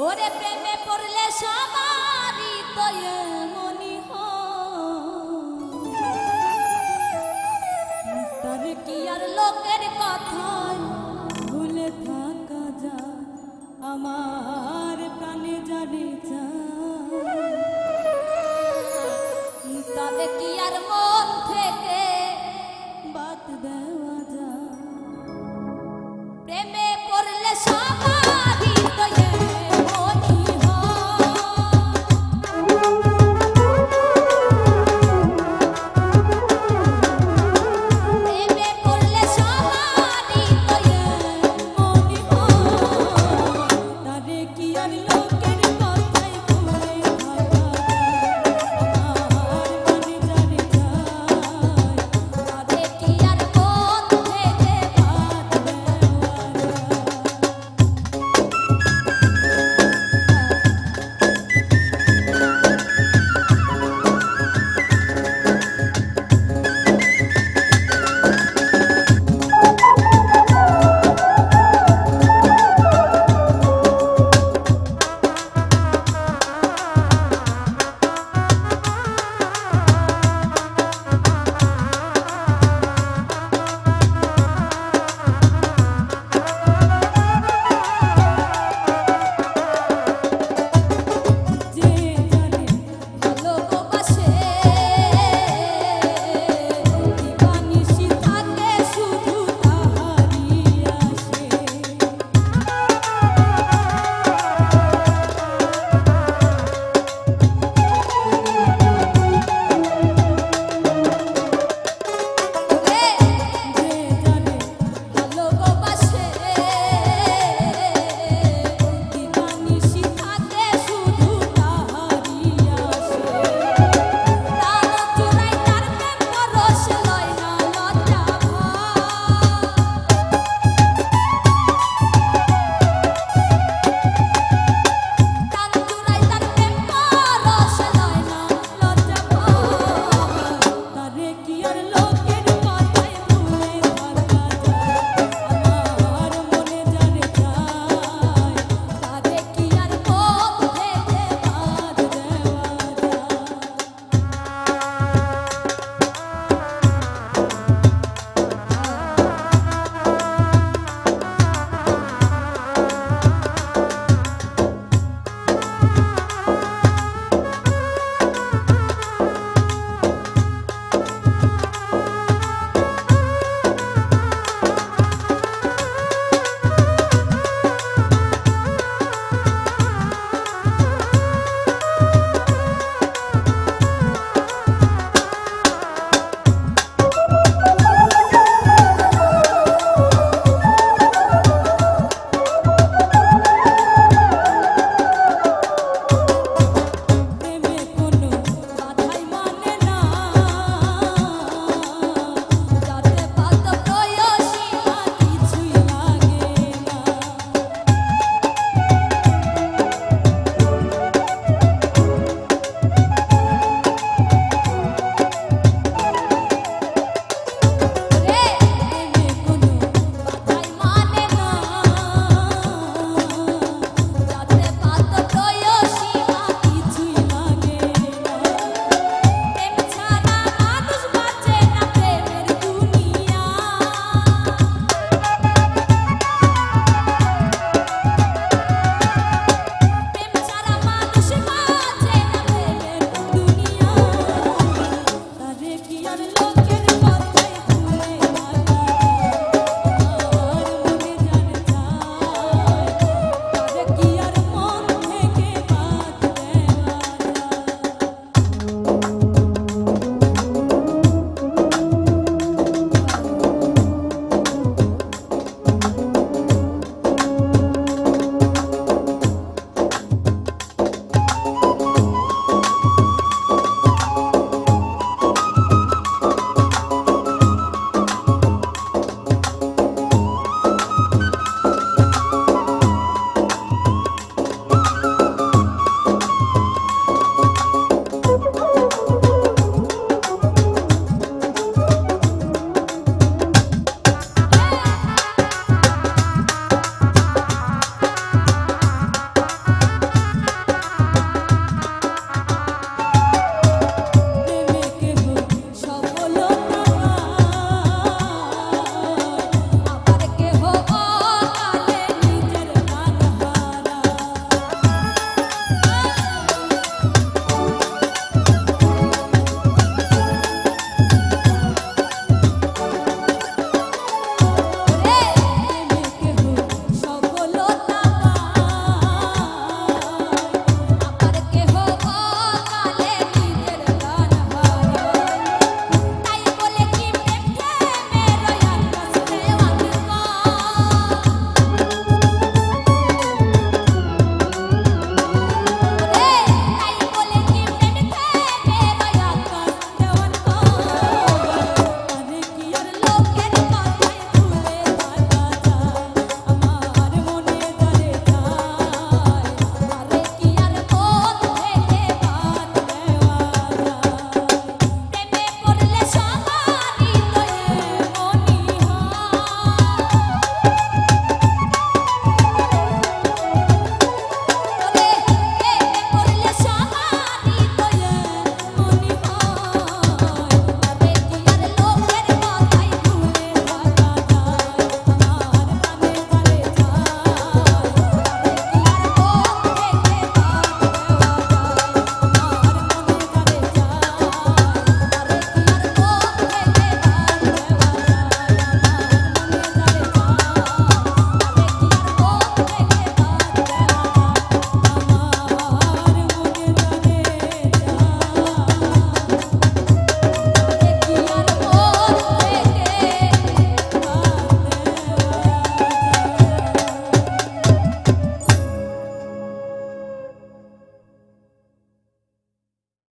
ওরে প্রেমে পড়লে সবারই তো মনি তবে কি আর লোকের কথায় ভুলে থাকা যা আমার প্রাণে জানে যা তবে কি আর মন থেকে